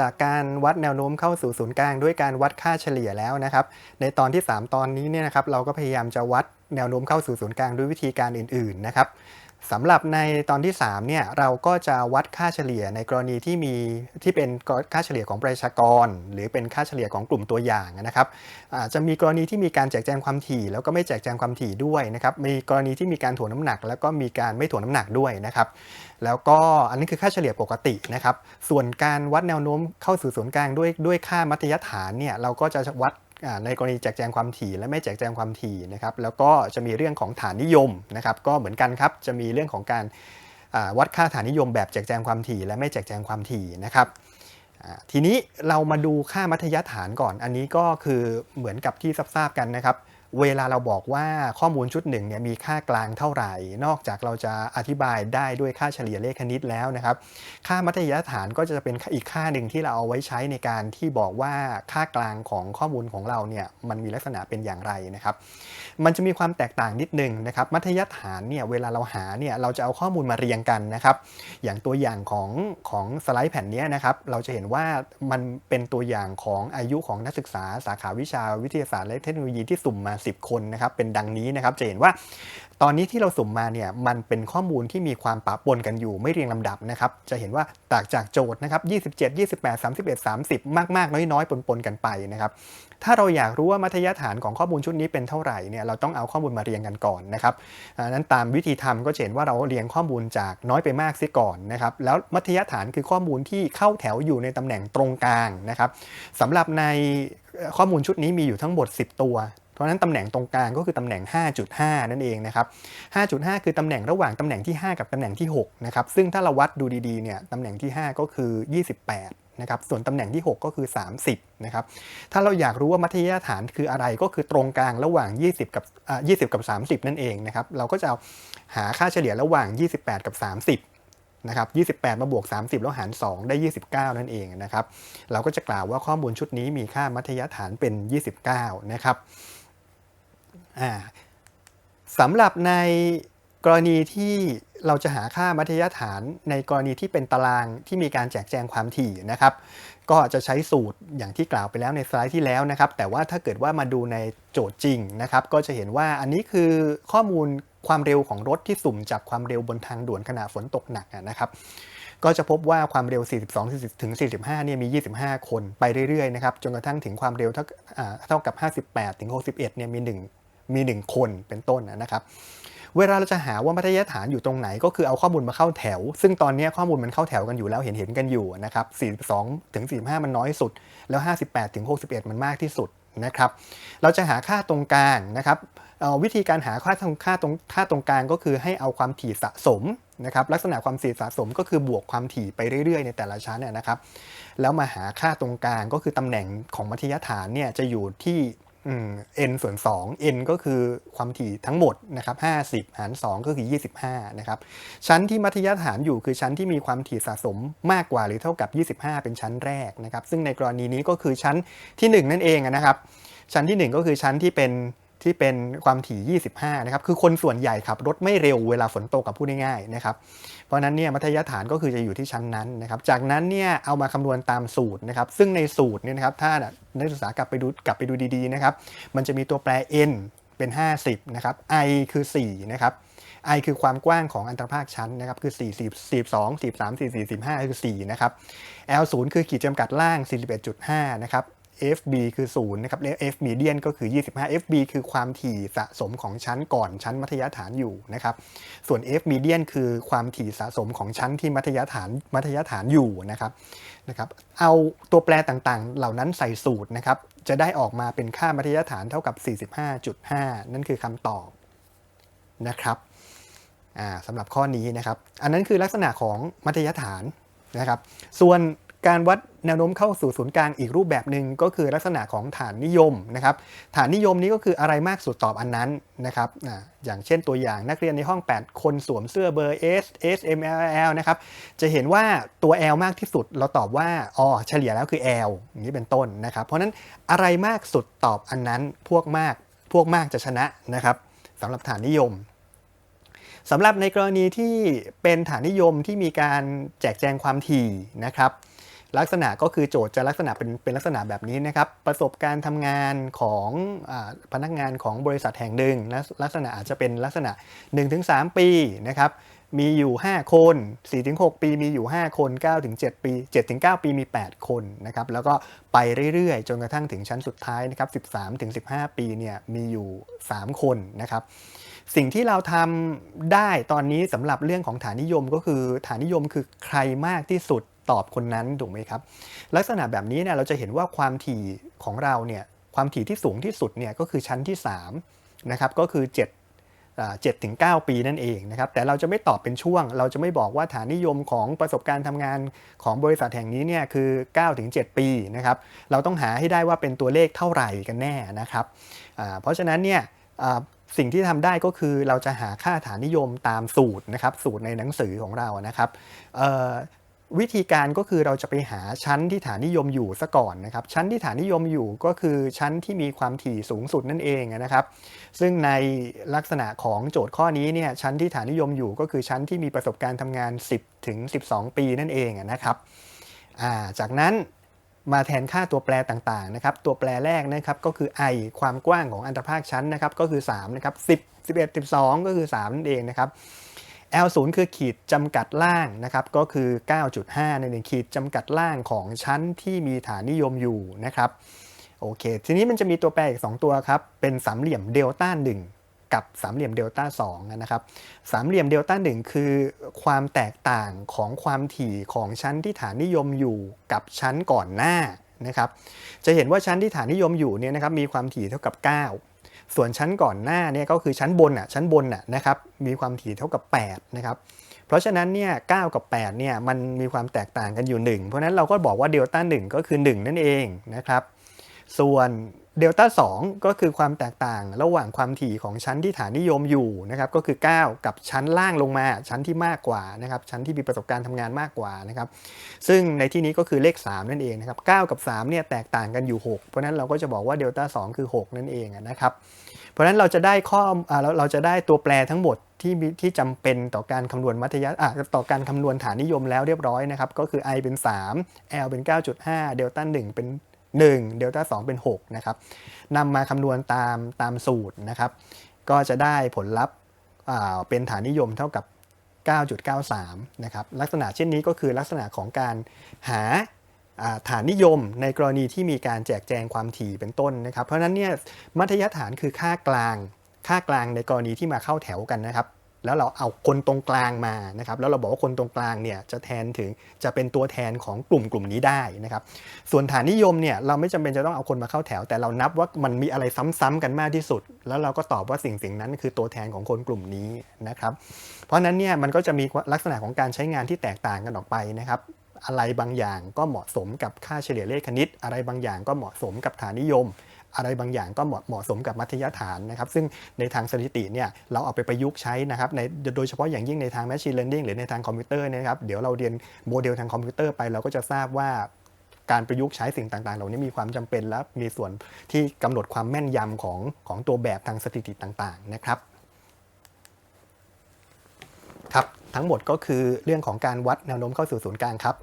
จากการวัดแนวโน้มเข้าสู่ศูนย์กลางด้วยการวัดค่าเฉลี่ยแล้วนะครับ ในตอนที่ 3 ตอนนี้เนี่ยนะครับเราก็พยายามจะวัดแนวโน้มเข้าสู่ศูนย์กลางด้วยวิธีการอื่นๆนะครับ สำหรับในตอนที่3เนี่ยเราก็จะวัดค่าเฉลี่ยในกรณีที่มีที่เป็นค่าเฉลี่ยของประชากร หรือเป็นค่าเฉลี่ยของกลุ่มตัวอย่างนะครับอาจจะมีกรณีที่มีการแจกแจงความถี่ แล้วก็ไม่แจกแจงความถี่ด้วยนะครับมีกรณีที่มีการถ่วงน้ำหนัก แล้วก็มีการไม่ถ่วงน้ำหนักด้วยนะครับแล้วก็อันนี้คือค่าเฉลี่ยปกตินะครับส่วนการวัดแนวโน้มเข้าสู่ศูนย์กลางด้วยด้วยค่ามัธยฐานเนี่ยเราก็จะวัด ในกรณีแจกแจงความถี่และไม่แจกแจงความถี่นะครับแล้วก็จะมีเรื่องของฐานนิยมนะครับก็เหมือนกันครับจะมีเรื่องของการวัดค่าฐานนิยมแบบแจกแจงความถี่และไม่แจกแจงความถี่นะครับทีนี้เรามาดูค่ามัธยฐานก่อน อันนี้ก็คือเหมือนกับที่ทราบกันนะครับ เวลาเราบอกว่าข้อมูลชุดหนึ่งเนี่ยมีค่ากลางเท่าไหร่ นอกจากเราจะอธิบายได้ด้วยค่าเฉลี่ยเลขคณิตแล้วนะครับ ค่ามัธยฐานก็จะเป็นอีกค่าหนึ่งที่เราเอาไว้ใช้ในการที่บอกว่าค่ากลางของข้อมูลของเราเนี่ยมันมีลักษณะเป็นอย่างไรนะครับ มันจะมีความแตกต่างนิดนึงนะครับ มัธยฐานเนี่ยเวลาเราหาเนี่ยเราจะเอาข้อมูลมาเรียงกันนะครับ อย่างตัวอย่างของของสไลด์แผ่นนี้นะครับ เราจะเห็นว่ามันเป็นตัวอย่างของอายุของนักศึกษาสาขาวิชาวิทยาศาสตร์และเทคโนโลยีที่สุ่มมา10คนนะครับเป็นดังนี้นะครับจะเห็นว่าตอนนี้ที่เราสุ่มมาเนี่ยมันเป็นข้อมูลที่มีความปะปนกันอยู่ไม่เรียงลำดับนะครับจะเห็นว่าตางจากโจทย์นะครับ27 28 31 30มากมาก ๆ น้อยๆปนๆกันไปนะครับถ้าเราอยากรู้ว่ามัธยฐานของข้อมูลชุดนี้เป็นเท่าไหร่เนี่ยเราต้องเอาข้อมูลมาเรียงกันก่อนนะครับนั้นตามวิธีทำก็จะเห็นว่าเราเรียงข้อมูลจากน้อยไปมากเสียก่อนนะครับแล้วมัธยฐานคือข้อมูลที่เข้าแถวอยู่ในตำแหน่งตรงกลางนะครับสำหรับในข้อมูลชุดนี้มีอยู่ทั้งหมด 10 ตัวเพราะฉะนั้นตำแหน่งตรงกลางก็คือตำแหน่ง 5.5 นั่นเองนะครับ 5.5 คือตำแหน่งระหว่างตำแหน่งที่ 5 กับตำแหน่งที่6นะครับ ซึ่งถ้าเราวัดดูดีๆ เนี่ยตำแหน่งที่ 5 ก็คือ 28 นะครับ ส่วนตำแหน่งที่ 6 ก็คือ 30 นะครับ ถ้าเราอยากรู้ว่ามัธยฐานคืออะไร ก็คือตรงกลางระหว่าง 20 กับอ่า20 กับ 30 นั่นเองนะครับ เราก็จะเอาหาค่าเฉลี่ยระหว่าง 28 กับ 30นะครับ28 มาบวก 30 แล้วหาร 2 ได้ 29 นั่นเองนะครับ เราก็จะกล่าวว่าข้อมูลชุดนี้มีค่ามัธยฐานเป็น 29 นะครับ สำหรับในกรณีที่เราจะหาค่ามัธยฐานในกรณีที่เป็นตารางที่มีการแจกแจงความถี่นะครับ ก็จะใช้สูตรอย่างที่กล่าวไปแล้วในสไลด์ที่แล้วนะครับ แต่ว่าถ้าเกิดว่ามาดูในโจทย์จริงนะครับ ก็จะเห็นว่าอันนี้คือข้อมูลความเร็วของรถที่สุ่มจับความเร็วบนทางด่วนขณะฝนตกหนักนะครับ ก็จะพบว่าความเร็ว 42 ถึง 45 เนี่ยมี 25 คนไปเรื่อยๆนะครับจนกระทั่งถึงความเร็วเท่าอ่าเท่ากับ 58 ถึง 61 เนี่ยมี 1 มี 1 คนเป็นต้นนะครับเวลาเราจะหาว่ามัธยฐานอยู่ตรงไหนก็คือเอาข้อมูลมาเข้าแถว ซึ่งตอนนี้ข้อมูลมันเข้าแถวกันอยู่แล้วเห็นเห็นกันอยู่นะครับ 42 ถึง 45 มันน้อยสุด แล้ว 58 ถึง 61 มันมากที่สุดนะครับ เราจะหาค่าตรงกลางนะครับวิธีการหาค่าตรงค่าตรงค่าตรงกลางก็คือให้เอาความถี่สะสมนะครับ ลักษณะความถี่สะสมก็คือบวกความถี่ไปเรื่อยๆ ในแต่ละชั้นนะครับ แล้วมาหาค่าตรงกลางก็คือตำแหน่งของมัธยฐานเนี่ยจะอยู่ที่ n ส่วน 2 n ก็คือความถี่ทั้งหมดนะครับ50 หาร 2 ก็คือ 25 นะครับ ชั้นที่มัธยฐานอยู่คือชั้นที่มีความถี่สะสมมากกว่าหรือเท่ากับ 25 เป็นชั้นแรกนะครับ ซึ่งในกรณีนี้ก็คือชั้นที่ 1 นั่นเองนะครับ ชั้นที่ 1 ก็คือชั้นที่เป็น ที่เป็นความถี่ 25 นะครับ คือคนส่วนใหญ่ขับรถไม่เร็วเวลาฝนตกกับพูดง่ายๆนะครับ เพราะนั้นเนี่ยมัธยฐานก็คือจะอยู่ที่ชั้นนั้นนะครับ จากนั้นเนี่ยเอามาคำนวณตามสูตรนะครับ ซึ่งในสูตรเนี่ยนะครับ ถ้านักศึกษากลับไปดูกลับไปดูดีๆนะครับ มันจะมีตัวแปร n เป็น 50 นะครับ i คือ 4 นะครับ i คือความกว้างของอันตรภาคชั้นนะครับ คือ40 42 43 44 45 คือ 4 นะครับ l 0คือขีดจำกัดล่าง 41.5 นะครับ FB คือ0นะครับและ F median ก็คือ 25 FB คือความถี่สะสมของชั้นก่อนชั้นมัธยฐานอยู่นะครับ ส่วน F median คือความถี่สะสมของชั้นที่มัธยฐานมัธยฐานอยู่นะครับนะครับ เอาตัวแปรต่างๆ เหล่านั้นใส่สูตรนะครับ จะได้ออกมาเป็นค่ามัธยฐานเท่ากับ 45.5 นั่นคือคำตอบนะครับอ่าสำหรับข้อนี้นะครับ อันนั้นคือลักษณะของมัธยฐานนะครับ ส่วน การวัดแนวโน้มเข้าสู่ศูนย์กลางอีกรูปแบบหนึ่งก็คือลักษณะของฐานนิยมนะครับฐานนิยมนี้ก็คืออะไรมากสุดตอบอันนั้นนะครับอย่างเช่นตัวอย่างนักเรียนในห้อง 8 คนสวมเสื้อเบอร์ S S M L L นะครับจะเห็นว่าตัว L มากที่สุดเราตอบว่าอ๋อเฉลี่ยแล้วคือ L อย่างนี้เป็นต้นนะครับ เพราะนั้นอะไรมากสุดตอบอันนั้นพวกมากพวกมากจะชนะนะครับสำหรับฐานนิยมสำหรับในกรณีที่เป็นฐานนิยมที่มีการแจกแจงความถี่นะครับ ลักษณะก็คือโจทย์จะลักษณะเป็นเป็นลักษณะแบบนี้นะครับ ประสบการณ์ทำงานของอพนักงานของบริษัทแห่งหนึ่งละลักษณะอาจจะเป็นลักษณะ 1-3 ปีนะครับมีอยู่ 5 คน 4-6 ปีมีอยู่ 5 คน 9-7 ปี 7-9 ปีมี 8 คนนะครับ แล้วก็ไปเรื่อยๆ จนกระทั่งถึงชั้นสุดท้ายนะครับ 13-15 ปีเนี่ยมีอยู่ 3 คนนะครับ สิ่งที่เราทำได้ตอนนี้สำหรับเรื่องของฐานนิยมก็คือฐานนิยมคือใครมากที่สุด ตอบคนนั้นถูกไหมครับ ลักษณะแบบนี้เนี่ยเราจะเห็นว่าความถี่ของเราเนี่ยความถี่ที่สูงที่สุดเนี่ยก็คือชั้นที่3นะครับก็คือ7อ่า7ถึง9ปีนั่นเองนะครับแต่เราจะไม่ตอบเป็นช่วง เราจะไม่บอกว่าฐานนิยมของประสบการณ์ทำงานของบริษัทแห่งนี้เนี่ยคือ9ถึง7ปีนะครับเราต้องหาให้ได้ว่าเป็นตัวเลขเท่าไหร่กันแน่นะครับเพราะฉะนั้นเนี่ยสิ่งที่ทำได้ก็คือเราจะหาค่าฐานนิยมตามสูตรนะครับสูตรในหนังสือของเรานะครับ วิธีการก็คือเราจะไปหาชั้นที่ฐานนิยมอยู่ซะก่อนนะครับ ชั้นที่ฐานนิยมอยู่ก็คือชั้นที่มีความถี่สูงสุดนั่นเองนะครับ ซึ่งในลักษณะของโจทย์ข้อนี้เนี่ยชั้นที่ฐานนิยมอยู่ก็คือชั้นที่มีประสบการณ์ทำงาน 10 ถึง 12 ปีนั่นเองนะครับาจากนั้นมาแทนค่าตัวแปรต่างๆนะครับ ตัวแปรแรกนะครับก็คือ i ความกว้างของอันตรภาคชั้นนะครับก็คือ3นะครับ10 11 12 ก็คือ3นั่นเองนะครับ L0 คือขีดจำกัดล่างนะครับก็คือ 9.5ในหนึ่งขีดจำกัดล่างของชั้นที่มีฐานนิยมอยู่นะครับโอเค ทีนี้มันจะมีตัวแปรอีก 2 ตัวครับ เป็นสามเหลี่ยมเดลต้า1กับสามเหลี่ยมเดลต้า2นะครับสามเหลี่ยมเดลต้า1คือความแตกต่างของความถี่ของชั้นที่ฐานนิยมอยู่กับชั้นก่อนหน้านะครับจะเห็นว่าชั้นที่ฐานนิยมอยู่เนี่ยนะครับมีความถี่เท่ากับ 9 ส่วนชั้นก่อนหน้าเนี่ยก็คือชั้นบนอะชั้นบนอะนะครับมีความถี่เท่ากับ8นะครับเพราะฉะนั้นเนี่ยเกับ8เนี่ยมันมีความแตกต่างกันอยู่ 1 เพราะฉะนั้นเราก็บอกว่าเดลต้า1ก็คือ 1 นั่นเองนะครับส่วน เดลต้า2ก็คือความแตกต่างระหว่างความถี่ของชั้นที่ฐานนิยมอยู่นะครับก็คือ 9 กับชั้นล่างลงมาชั้นที่มากกว่านะครับชั้นที่มีประสบการณ์ทำงานมากกว่านะครับซึ่งในที่นี้ก็คือเลข 3 นั่นเองนะครับ9กับ3เนี่ยแตกต่างกันอยู่ 6 เพราะนั้นเราก็จะบอกว่าเดลต้า2คือ 6 นั่นเองนะครับเพราะนั้นเราจะได้ข้อเราเราจะได้ตัวแปรทั้งหมดที่มีที่จำเป็นต่อการคำนวณมัธยัสถ์อะต่อการคำนวณฐานนิยมแล้วเรียบร้อยนะครับก็คือ i เป็น 3 l เป็น 9.5 เดลต้า1เป็น 1 เดลต้า2เป็น6นะครับนำมาคำนวณตามตามสูตรนะครับ ก็จะได้ผลลัพธ์เป็นฐานนิยมเท่ากับ 9.93 นะครับ ลักษณะเช่นนี้ก็คือลักษณะของการหาอ่าฐานนิยมในกรณีที่มีการแจกแจงความถี่เป็นต้นนะครับ เพราะฉะนั้นเนี่ยมัธยฐานคือค่ากลาง ค่ากลางในกรณีที่มาเข้าแถวกันนะครับ แล้วเราเอาคนตรงกลางมานะครับแล้วเราบอกว่าคนตรงกลางเนี่ยจะแทนถึงจะเป็นตัวแทนของกลุ่มกลุ่มนี้ได้นะครับส่วนฐานนิยมเนี่ยเราไม่จำเป็นจะต้องเอาคนมาเข้าแถว แต่เรานับว่ามันมีอะไรซ้ำๆกันมากที่สุด แล้วเราก็ตอบว่าสิ่งสิ่งนั้นคือตัวแทนของคนกลุ่มนี้นะครับเพราะฉะนั้นเนี่ยมันก็จะมีลักษณะของการใช้งานที่แตกต่างกันออกไปนะครับอะไรบางอย่างก็เหมาะสมกับค่าเฉลี่ยเลขคณิต อะไรบางอย่างก็เหมาะสมกับฐานนิยม อะไรบางอย่างก็เหมาะเหมาะสมกับมัธยฐานนะครับ ซึ่งในทางสถิติเนี่ยเราเอาไปประยุกต์ใช้นะครับในโดยเฉพาะอย่างยิ่งในทาง Machine Learning หรือในทางคอมพิวเตอร์นะครับเดี๋ยวเราเรียนโมเดลทางคอมพิวเตอร์ไปเราก็จะทราบว่าการประยุกต์ใช้สิ่งต่างๆ เหล่านี้มีความจำเป็นและมีส่วนที่กำหนดความแม่นยำของของตัวแบบทางสถิติต่างๆนะครับครับ ทั้งหมดก็คือเรื่องของการวัดแนวโน้มเข้าสู่ศูนย์กลางครับ